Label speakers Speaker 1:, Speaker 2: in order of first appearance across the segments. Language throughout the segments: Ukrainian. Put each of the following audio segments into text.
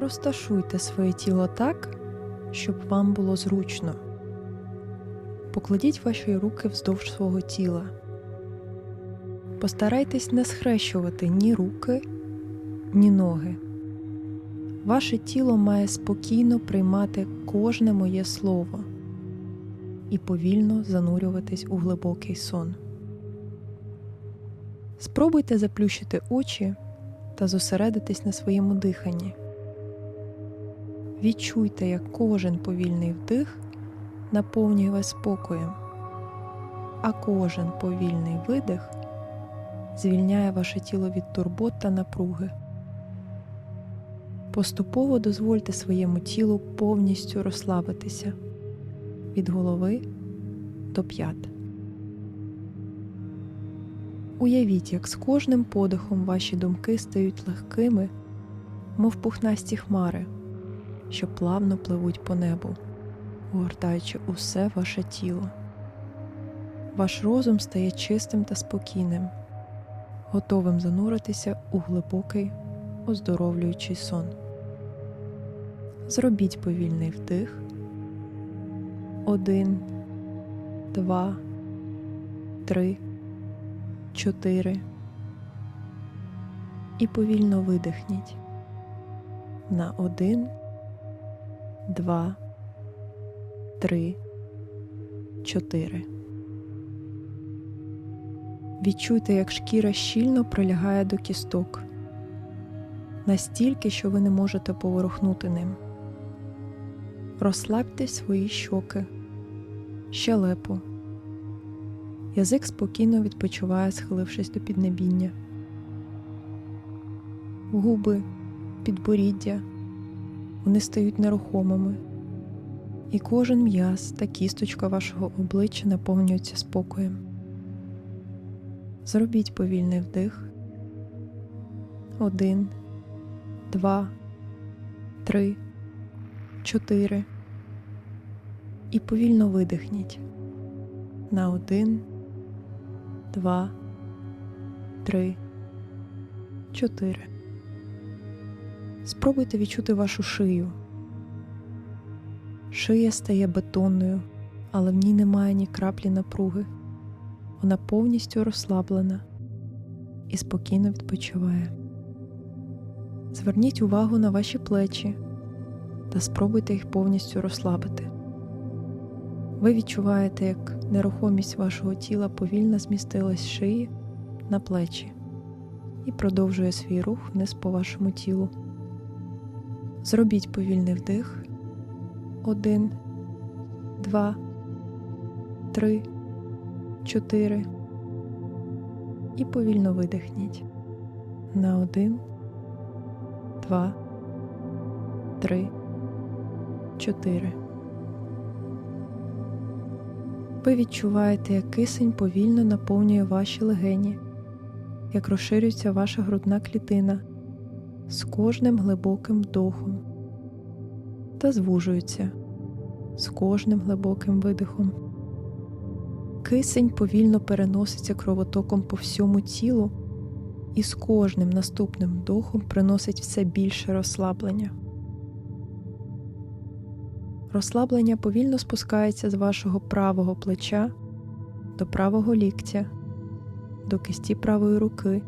Speaker 1: Розташуйте своє тіло так, щоб вам було зручно. Покладіть ваші руки вздовж свого тіла. Постарайтесь не схрещувати ні руки, ні ноги. Ваше тіло має спокійно приймати кожне моє слово і повільно занурюватись у глибокий сон. Спробуйте заплющити очі та зосередитись на своєму диханні. Відчуйте, як кожен повільний вдих наповнює вас спокоєм, а кожен повільний видих звільняє ваше тіло від турбот та напруги. Поступово дозвольте своєму тілу повністю розслабитися від голови до п'ят. Уявіть, як з кожним подихом ваші думки стають легкими, мов пухнасті хмари, що плавно пливуть по небу, огортаючи усе ваше тіло. Ваш розум стає чистим та спокійним, готовим зануритися у глибокий, оздоровлюючий сон. Зробіть повільний вдих. Один, два, три, чотири. І повільно видихніть. На один, два, три, чотири. Відчуйте, як шкіра щільно прилягає до кісток, настільки, що ви не можете поворухнути ним. Розслабте свої щоки, щелепу. Язик спокійно відпочиває, схилившись до піднебіння. Губи, підборіддя, вони стають нерухомими, і кожен м'яз та кісточка вашого обличчя наповнюються спокоєм. Зробіть повільний вдих. Один, два, три, чотири. І повільно видихніть. На один, два, три, чотири. Спробуйте відчути вашу шию. Шия стає бетонною, але в ній немає ні краплі напруги. Вона повністю розслаблена і спокійно відпочиває. Зверніть увагу на ваші плечі та спробуйте їх повністю розслабити. Ви відчуваєте, як нерухомість вашого тіла повільно змістилась з шиї на плечі і продовжує свій рух вниз по вашому тілу. Зробіть повільний вдих. Один, два, три, чотири. І повільно видихніть. На один, два, три, чотири. Ви відчуваєте, як кисень повільно наповнює ваші легені, як розширюється ваша грудна клітина з кожним глибоким вдохом та звужується з кожним глибоким видихом. Кисень повільно переноситься кровотоком по всьому тілу і з кожним наступним вдохом приносить все більше розслаблення. Розслаблення повільно спускається з вашого правого плеча до правого ліктя, до кисті правої руки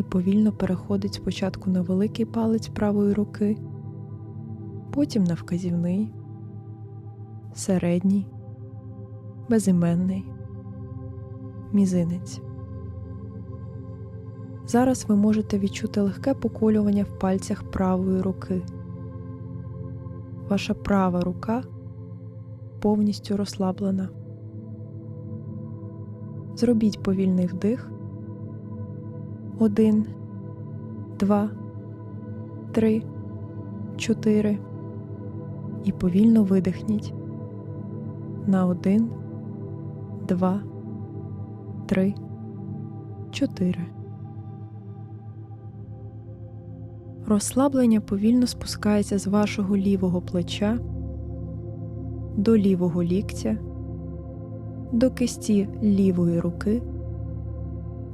Speaker 1: і повільно переходить спочатку на великий палець правої руки, потім на вказівний, середній, безіменний, мізинець. Зараз ви можете відчути легке поколювання в пальцях правої руки. Ваша права рука повністю розслаблена. Зробіть повільний вдих. Один, два, три, чотири. І повільно видихніть. На один, два, три, чотири. Розслаблення повільно спускається з вашого лівого плеча до лівого ліктя, до кисті лівої руки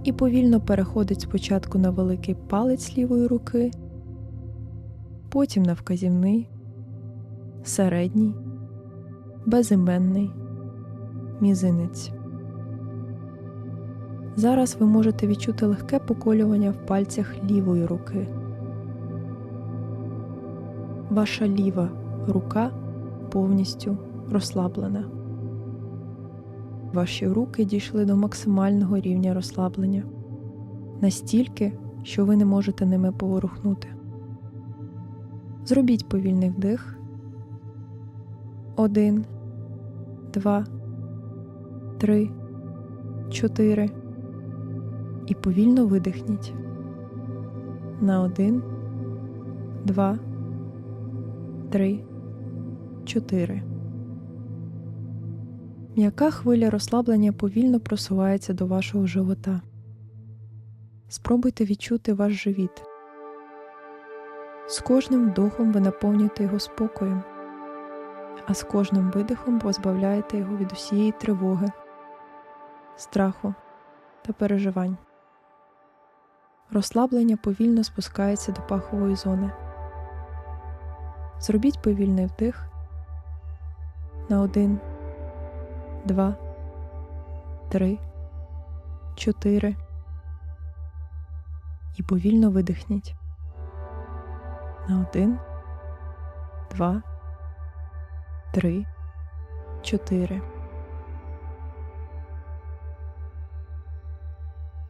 Speaker 1: і повільно переходить спочатку на великий палець лівої руки, потім на вказівний, середній, безіменний, мізинець. Зараз ви можете відчути легке поколювання в пальцях лівої руки. Ваша ліва рука повністю розслаблена. Ваші руки дійшли до максимального рівня розслаблення настільки, що ви не можете ними поворухнути. Зробіть повільний вдих. Один, два, три, чотири. І повільно видихніть. На один, два, три, чотири. М'яка хвиля розслаблення повільно просувається до вашого живота. Спробуйте відчути ваш живіт. З кожним вдохом ви наповнюєте його спокоєм, а з кожним видихом позбавляєте його від усієї тривоги, страху та переживань. Розслаблення повільно спускається до пахової зони. Зробіть повільний вдих на один, два, три, чотири і повільно видихніть. На один, два, три, чотири.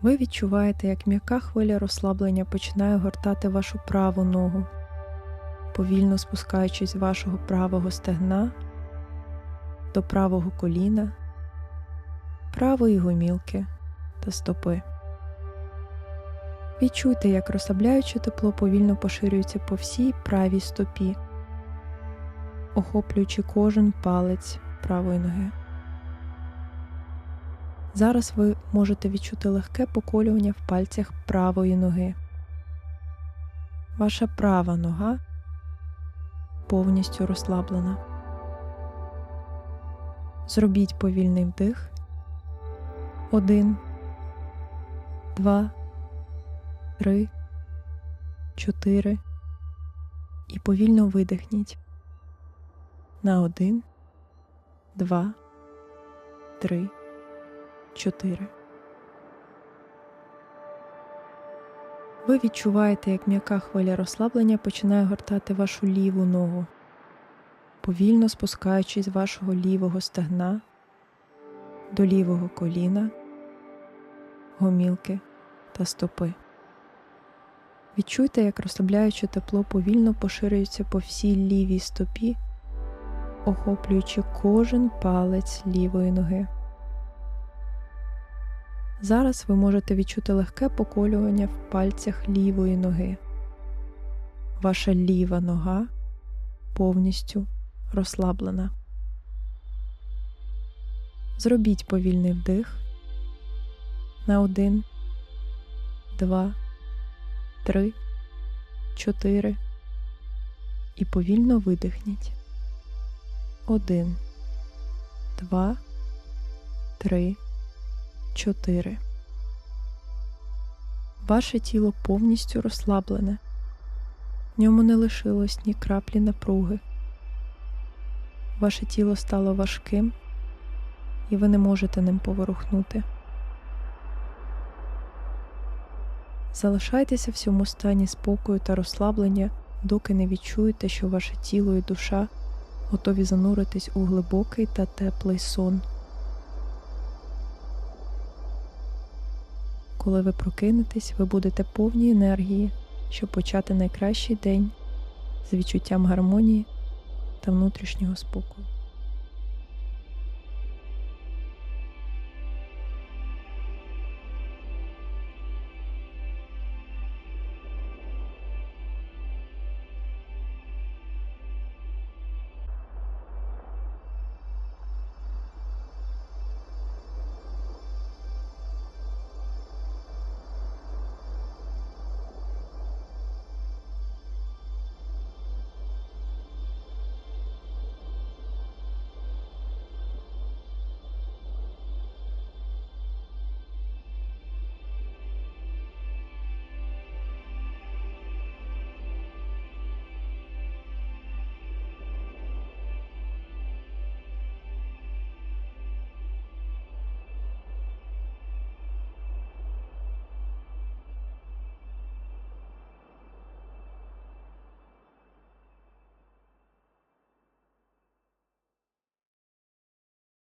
Speaker 1: Ви відчуваєте, як м'яка хвиля розслаблення починає гортати вашу праву ногу, повільно спускаючись з вашого правого стегна до правого коліна, правої гомілки та стопи. Відчуйте, як розслабляюче тепло повільно поширюється по всій правій стопі, охоплюючи кожен палець правої ноги. Зараз ви можете відчути легке поколювання в пальцях правої ноги. Ваша права нога повністю розслаблена. Зробіть повільний вдих. Один, два, три, чотири. І повільно видихніть. На один, два, три. 4. Ви відчуваєте, як м'яка хвиля розслаблення починає гортати вашу ліву ногу, повільно спускаючись з вашого лівого стегна до лівого коліна, гомілки та стопи. Відчуйте, як розслабляюче тепло повільно поширюється по всій лівій стопі, охоплюючи кожен палець лівої ноги. Зараз ви можете відчути легке поколювання в пальцях лівої ноги. Ваша ліва нога повністю розслаблена. Зробіть повільний вдих на один, два, три, чотири і повільно видихніть. Один, два, три. 4. Ваше тіло повністю розслаблене, в ньому не лишилось ні краплі напруги. Ваше тіло стало важким, і ви не можете ним поворухнути. Залишайтеся в цьому стані спокою та розслаблення, доки не відчуєте, що ваше тіло і душа готові зануритись у глибокий та теплий сон. Коли ви прокинетесь, ви будете повні енергії, щоб почати найкращий день з відчуттям гармонії та внутрішнього спокою.